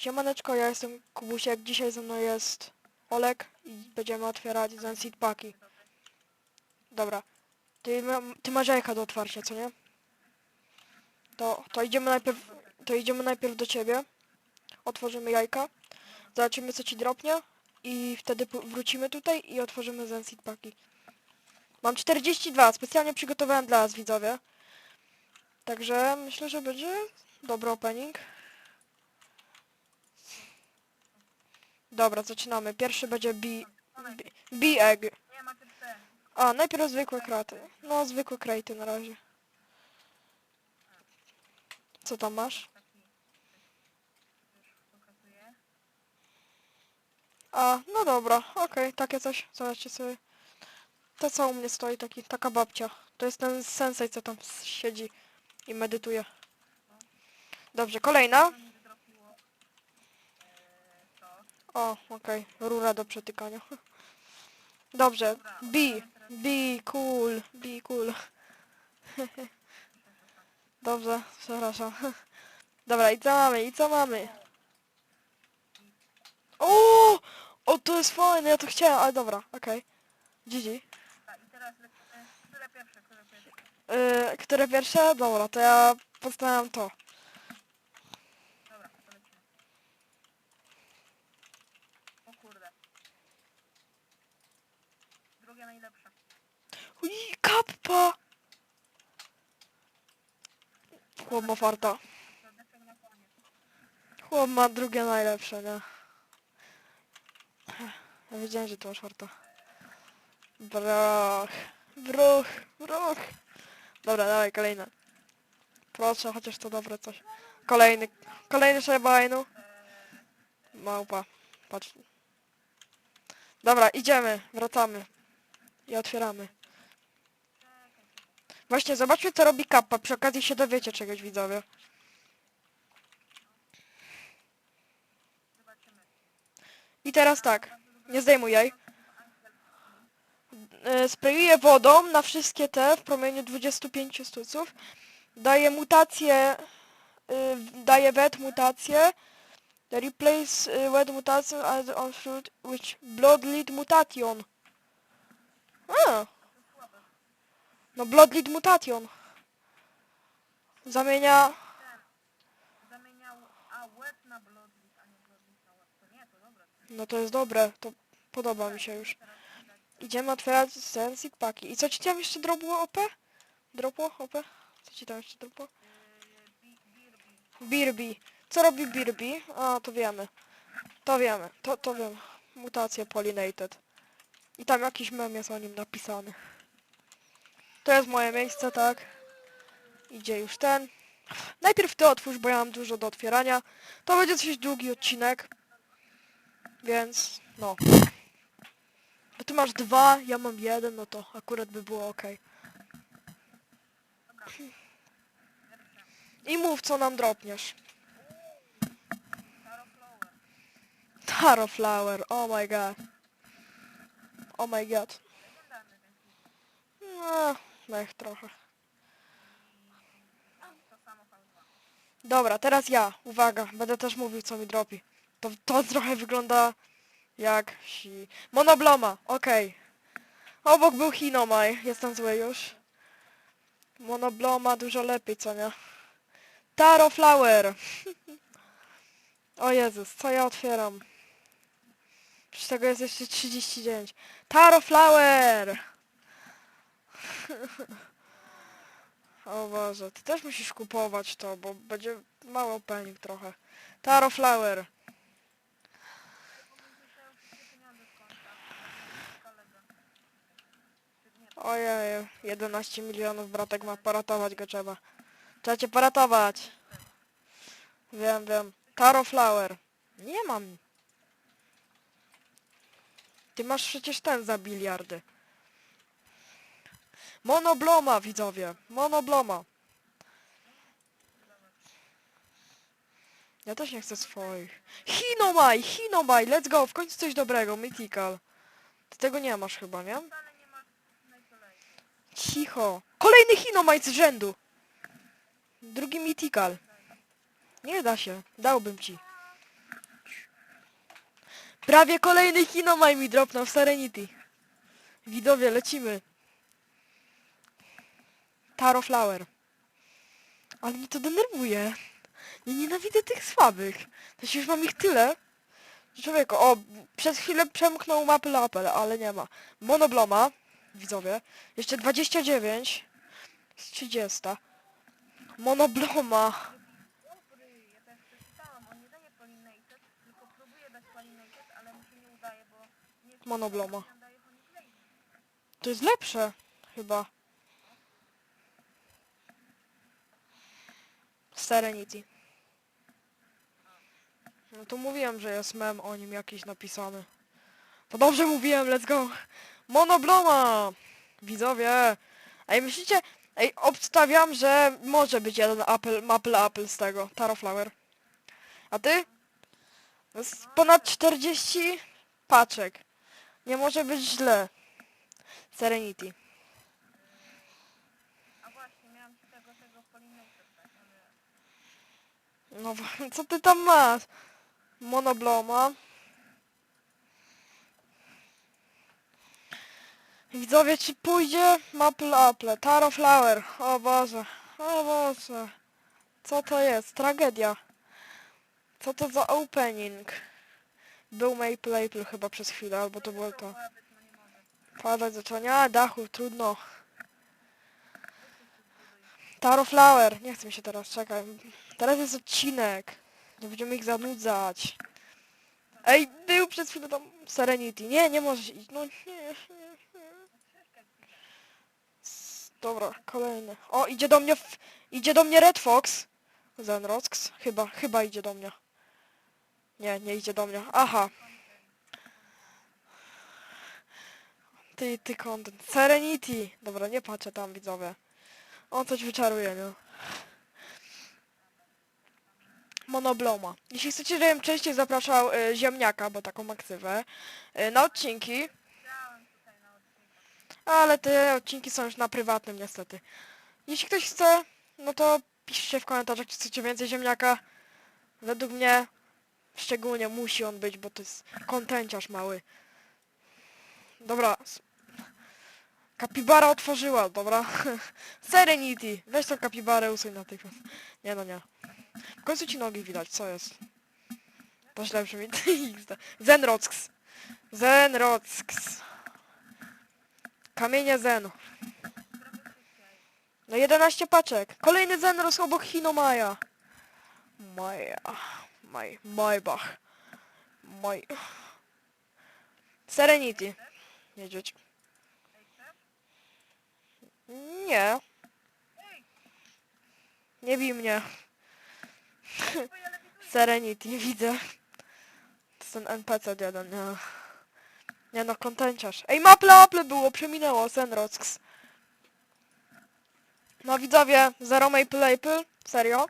Siemaneczko, ja jestem Kubusiek, dzisiaj ze mną jest Olek i będziemy otwierać Zenseed Paki. Dobra, ty, ty masz jajka do otwarcia, co nie? To, to idziemy najpierw, to idziemy najpierw do ciebie, otworzymy jajka, zobaczymy co ci dropnie i wtedy wrócimy tutaj i otworzymy Zenseed Paki. Mam 42, specjalnie przygotowałem dla was widzowie. Także myślę, że będzie dobry opening. Dobra, zaczynamy. Pierwszy będzie B... B, B egg. Nie, macie te. A, najpierw zwykłe kraty. No, zwykłe krejty na razie. Co tam masz? A, no dobra, okej, takie coś. Zobaczcie sobie. To co u mnie stoi, taki, taka babcia. To jest ten sensei, co tam siedzi i medytuje. Dobrze, kolejna. O, okej, rura do przetykania. Dobrze, B, B, cool, B, cool. Dobrze, przepraszam. Dobra, i co mamy, i co mamy? O, o, to jest fajne, ja to chciałem, ale dobra, okej. GG. Które pierwsze, które pierwsze? Yy, które pierwsze? Dobra, to ja postawiam to. Dobra, to lecimy. O kurde. Drugie najlepsze. Uj, kappa! Chłop ma farta. Chłop ma drugie najlepsze, nie? Ja wiedziałem, że to masz farta. Broch. Bruch. Bruch. Dobra, dawaj, kolejne. Proszę, chociaż to dobre coś. Kolejny. Kolejny szajbajnu. Małpa. Patrz. Dobra, idziemy. Wracamy. I otwieramy. Właśnie, zobaczmy co robi kappa. Przy okazji się dowiecie czegoś, widzowie. I teraz tak. Nie zdejmuj jaj. E, Sprayuję wodą na wszystkie te w promieniu 25 sztuców. Daję mutację, y, daję wet mutację. Replace y, wet mutation as on fruit which blood lead mutation. A. No blood lead mutation. Zamienia... Zamieniał a na bloodlit, a nie bloodlit na. To nie, to dobre. No to jest dobre, to podoba mi się już. Idziemy otwierać Sensit paki. I co ci tam jeszcze dropło OP? Dropło OP? Co ci tam jeszcze dropło? Bi- Birbi. Birbi. Co robi Birbi? A, to wiemy. To wiemy. To, to wiem. Mutacja pollinated. I tam jakiś mem jest o nim napisany. To jest moje miejsce, tak? Idzie już ten. Najpierw ty otwórz, bo ja mam dużo do otwierania. To będzie dosyć długi odcinek. Więc, no. Bo ty masz dwa, ja mam jeden, no to akurat by było ok. I mów, co nam dropniesz. Taro Flower. Oh my god. Oh my god. No, mech trochę. to samo V2. Dobra, teraz ja. Uwaga, będę też mówił, co mi dropi. To, to trochę wygląda jak si... Monobloma, okej. Obok był Hinomaj, jestem zły już. Monobloma dużo lepiej, co nie? Taro Flower. o Jezus, co ja otwieram? Przecież tego jest jeszcze 39. Taro Flower! O Boże, ty też musisz kupować to, bo będzie mały opening trochę. Taro Flower. Ojej, 11 milionów bratek ma, poratować go trzeba. Trzeba cię poratować. Wiem, wiem. Taro Flower. Nie mam. Ty masz przecież ten za biliardy. Monobloma, widzowie. Monobloma. Ja też nie chcę swoich. Hinomaj, Hinomaj, let's go. W końcu coś dobrego, mythical. Ty tego nie masz chyba, nie? Cicho. Kolejny Hinomaj z rzędu. Drugi mythical. Nie da się. Dałbym ci. Prawie kolejny Hinomaj mi dropnął w Serenity. Widowie, lecimy. Taro Flower. Ale mnie to denerwuje. Nie nienawidzę tych słabych. To już mam ich tyle. Człowieku, o, przez chwilę przemknął mapy Lapel, ale nie ma. Monobloma, widzowie. Jeszcze 29. Z 30. Monobloma. Dobry, ja też przeczytałam, on nie daje polinated, tylko próbuje dać polinated, ale mu się nie udaje, bo nie jest Monobloma. on daje honeyblade. To jest lepsze, chyba. Serenity. No to mówiłem, że jest mem o nim jakiś napisany. To dobrze mówiłem, let's go! Monobloma! Widzowie! Ej, myślicie... Ej, obstawiam, że może być jeden apple, maple apple z tego, Taro Flower. A ty? Jest ponad 40 paczek. Nie może być źle. Serenity. A właśnie, miałam tego, tego ale... No co ty tam masz? Monobloma. Widzowie, czy pójdzie Maple Apple? Taro Flower. O Boże. O Boże. Co to jest? Tragedia. Co to za opening? Był Maple Apple chyba przez chwilę, albo to było to. Padać zaczęło. A, dachu, trudno. Taro Flower. Nie chcę mi się teraz, czekaj. Teraz jest odcinek. Nie będziemy ich zanudzać. Ej, był przez chwilę tam Serenity. Nie, nie możesz iść. No nie, nie, nie. Dobra, kolejny. O, idzie do mnie, idzie do mnie Red Fox. Zenrox. Chyba, chyba idzie do mnie. Nie, nie idzie do mnie. Aha. Ty, ty content. Serenity. Dobra, nie patrzę tam, widzowie. On coś wyczaruje, nie? Monobloma. Jeśli chcecie, żebym częściej zapraszał y, ziemniaka, bo taką maksywę, y, odcinki, tutaj na odcinek. ale te odcinki są już na prywatnym niestety. Jeśli ktoś chce, no to piszcie w komentarzach, czy chcecie więcej ziemniaka. Według mnie szczególnie musi on być, bo to jest kontenciarz mały. Dobra. Kapibara otworzyła, dobra. Serenity. Weź tą kapibarę, usuń natychmiast. Nie no nie. W końcu ci nogi widać, co jest? To źle brzmi. Zenrocks. Zenrocks. Kamienie Zen. No 11 paczek. Kolejny Zenros obok Hinomaja. Maja. Maj. Maybach. Maj. Serenity. Jedzieć. Nie. Nie bij mnie. Serenity, widzę. To jest ten NPC jeden, nie. No, kontenciarz. Ej, maple aple było, przeminęło, Senrocks. No widzowie, Zero Maple Apple, serio?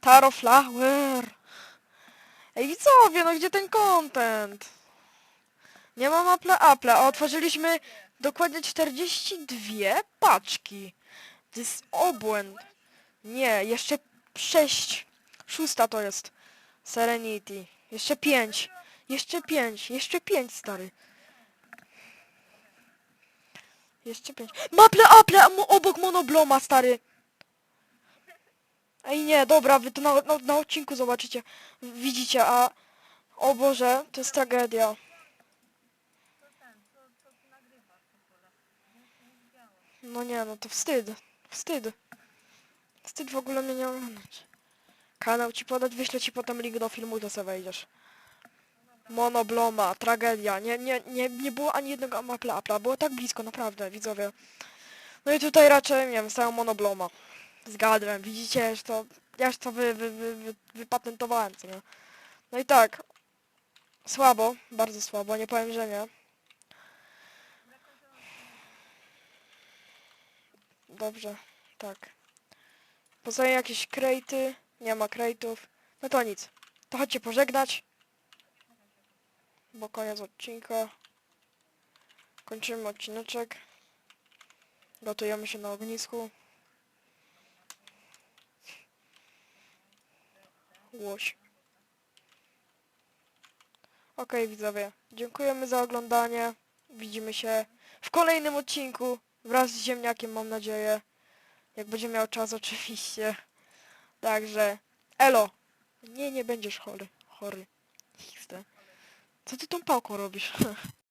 Taro Flower. Ej widzowie, no gdzie ten content? Nie ma maple apple, a otworzyliśmy dokładnie 42 paczki. To jest obłęd. Nie, jeszcze 6. Szósta to jest. Serenity. Jeszcze 5. Jeszcze 5. Jeszcze 5, stary. Jeszcze 5. Maple aple mo- obok monobloma, stary. Ej nie, dobra, wy to na, na, na odcinku zobaczycie. Widzicie, a... O Boże, to jest tragedia. No nie, no to wstyd. Wstyd. Wstyd w ogóle mnie nie oglądać. Kanał ci podać, wyślę ci potem link do filmu, to sobie wejdziesz. Monobloma, tragedia. Nie, nie, nie, nie było ani jednego mapla apla. Było tak blisko, naprawdę, widzowie. No i tutaj raczej, nie wiem, stałem monobloma. Zgadłem, widzicie, że to... Ja już to wy, wy, wy, wy, wypatentowałem, co nie? No i tak. Słabo, bardzo słabo, nie powiem, że nie. Dobrze, tak. Poza jakieś krejty, nie ma krejtów. No to nic. To chodźcie pożegnać. Bo koniec odcinka. Kończymy odcineczek. Gotujemy się na ognisku. Łoś. Okej, widzowie. Dziękujemy za oglądanie. Widzimy się w kolejnym odcinku wraz z ziemniakiem, mam nadzieję. Jak będzie miał czas, oczywiście. Także, elo. Nie, nie będziesz chory. Chory. Co ty tą pałką robisz?